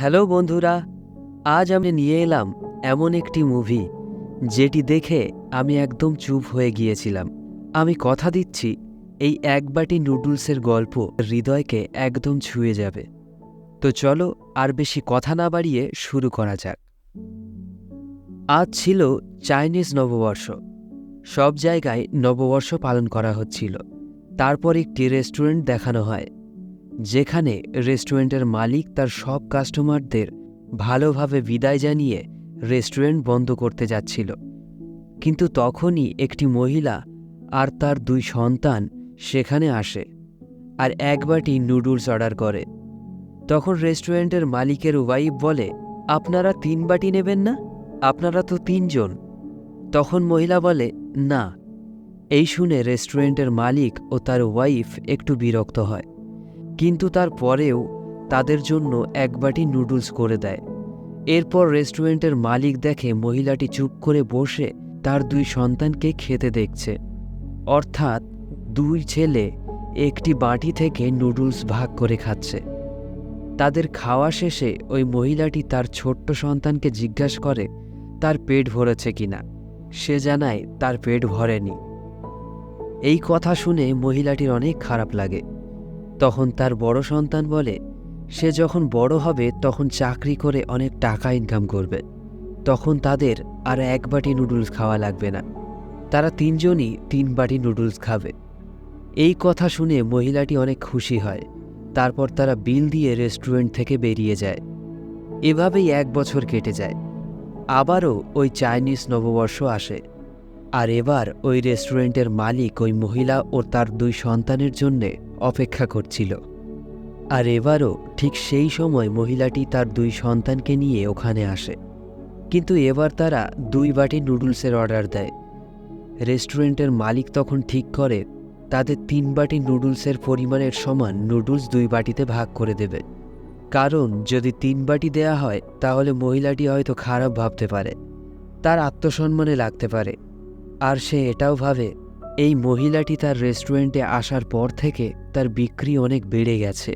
Hello বন্ধুরা, আজ আমি নিয়ে এলাম এমন একটি মুভি, যেটি দেখে আমি একদম চুপ হয়ে গিয়েছিলাম। আমি কথা দিচ্ছি, এই এক বাটি নুডলসের গল্প হৃদয়কে একদম ছুঁয়ে যাবে। তো চলো আর বেশি কথা না বাড়িয়ে শুরু করা যাক। আজ ছিল চাইনিজ নববর্ষ। সব জায়গায় নববর্ষ পালন করা হচ্ছিল। তারপর একটি রেস্টুরেন্ট দেখানো হয়। যেখানে রেস্টুরেন্টের মালিক তার সব কাস্টমারদের ভালোভাবে বিদায় জানিয়ে রেস্টুরেন্ট বন্ধ করতে যাচ্ছিল। কিন্তু তখনই একটি মহিলা আর তার দুই সন্তান সেখানে আসে আর এক বাটি নুডলস অর্ডার করে। তখন রেস্টুরেন্টের মালিকের ওয়াইফ বলে, আপনারা তিন বাটি নেবেন না? আপনারা তো তিনজন। তখন মহিলা বলে, না। এই শুনে রেস্টুরেন্টের মালিক ও তার ওয়াইফ একটু বিরক্ত হয়। কিন্তু তার পরেও তাদের জন্য এক বাটি নুডলস করে দেয়। এরপর রেস্টুরেন্টের মালিক দেখে মহিলাটি চুপ করে বসে তার দুই সন্তানকে খেতে দেখছে। অর্থাৎ দুই ছেলে একটি বাটি থেকে নুডলস ভাগ করে খাচ্ছে। তাদের খাওয়া শেষে ওই মহিলাটি তার ছোট্ট সন্তানকে জিজ্ঞাসা করে, তার পেট ভরেছে কিনা সে জানায়, তার পেট ভরেনি। এই কথা শুনে মহিলাটির অনেক খারাপ লাগে। তখন তার বড় সন্তান বলে, সে যখন বড় হবে, তখন চাকরি করে অনেক টাকা ইনকাম করবে। তখন তাদের আর এক বাটি নুডলস খাওয়া লাগবে না। তারা তিনজনই তিন বাটি নুডলস খাবে। এই কথা শুনে মহিলাটি অনেক খুশি হয়। তারপর তারা বিল দিয়ে রেস্টুরেন্ট থেকে বেরিয়ে যায়। এভাবেই এক বছর কেটে যায়। আবারও ওই চাইনিজ নববর্ষ আসে। আর এবার ওই রেস্টুরেন্টের মালিক ওই মহিলা ও তার দুই সন্তানের জন্যে অপেক্ষা করছিল। আর এবারও ঠিক সেই সময় মহিলাটি তার দুই সন্তানকে নিয়ে ওখানে আসে। কিন্তু এবার তারা দুই বাটি নুডলসের অর্ডার দেয়। রেস্টুরেন্টের মালিক তখন ঠিক করে, তাদের তিন বাটি নুডলসের পরিমাণের সমান নুডলস দুই বাটিতে ভাগ করে দেবে। কারণ যদি তিন বাটি দেয়া হয়, তাহলে মহিলাটি হয়তো খারাপ ভাবতে পারে। তার আত্মসম্মানে লাগতে পারে। আর সে এটাও ভাবে এই মহিলাটি তার রেস্টুরেন্টে আসার পর থেকে তার বিক্রি অনেক বেড়ে গেছে।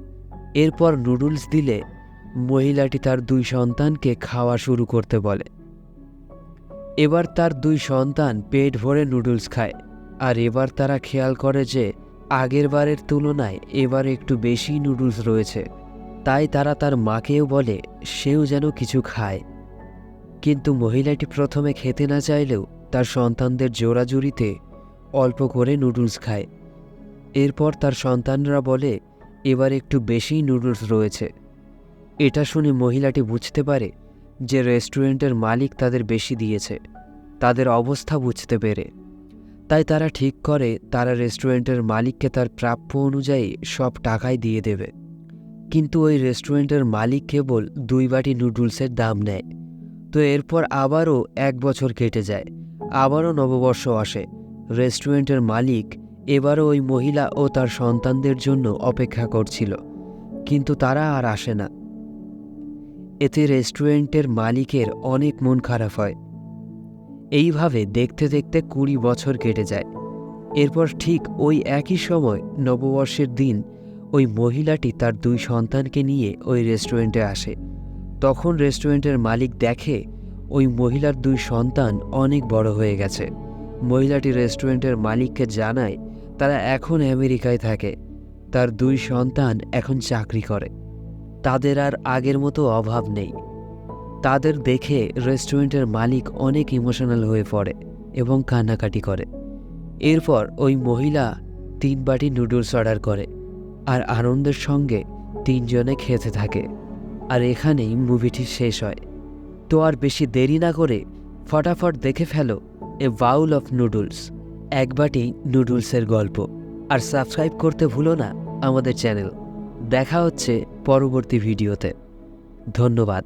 এরপর নুডলস দিলে মহিলাটি তার দুই সন্তানকে খাওয়া শুরু করতে বলে। এবার তার দুই সন্তান পেট ভরে নুডলস খায়, আর এবার তারা খেয়াল করে যে আগের বারের তুলনায় এবার একটু বেশি নুডলস রয়েছে। তাই তারা তার মাকেও বলে, সেও যেন কিছু খায়। কিন্তু মহিলাটি প্রথমে খেতে না চাইলেও তার সন্তানদের জোড়াজুড়িতে অল্প করে নুডলস খায়। এরপর তার সন্তানরা বলে, এবার একটু বেশি নুডলস রয়েছে। এটা শুনে মহিলাটি বুঝতে পারে যে রেস্টুরেন্টের মালিক তাদের বেশি দিয়েছে। তাদের অবস্থা বুঝতে পেরে। তাই তারা ঠিক করে, তারা রেস্টুরেন্টের মালিককে তার প্রাপ্য অনুযায়ী সব টাকাই দিয়ে দেবে। কিন্তু ওই রেস্টুরেন্টের মালিক কেবল দুই বাটি নুডলসের দাম নেয়। তো এরপর আবারও এক বছর কেটে যায়। আবারও নববর্ষ আসে। রেস্টুরেন্টের মালিক এবারও ওই মহিলা ও তার সন্তানদের জন্য অপেক্ষা করছিল, কিন্তু তারা আর আসে না। এতে রেস্টুরেন্টের মালিকের অনেক মন খারাপ হয়। এইভাবে দেখতে দেখতে কুড়ি বছর কেটে যায়। এরপর ঠিক ওই একই সময় নববর্ষের দিন ওই মহিলাটি তার দুই সন্তানকে নিয়ে ওই রেস্টুরেন্টে আসে। তখন রেস্টুরেন্টের মালিক দেখে ওই মহিলার দুই সন্তান অনেক বড় হয়ে গেছে। মহিলাটি রেস্টুরেন্টের মালিককে জানায়, তারা এখন আমেরিকায় থাকে। তার দুই সন্তান এখন চাকরি করে। তাদের আর আগের মতো অভাব নেই। তাদের দেখে রেস্টুরেন্টের মালিক অনেক ইমোশনাল হয়ে পড়ে এবং কান্নাকাটি করে। এরপর ওই মহিলা তিন বাটি নুডলস অর্ডার করে আর আনন্দের সঙ্গে তিনজনে খেতে থাকে। আর এখানেই মুভিটি শেষ হয়। তো আর বেশি দেরি না করে ফটাফট দেখে ফেলো এ বাউল অফ নুডলস, এক বাটি নুডলসের গল্প। আর সাবস্ক্রাইব করতে ভুলো না আমাদের চ্যানেল। দেখা হচ্ছে পরবর্তী ভিডিওতে। ধন্যবাদ।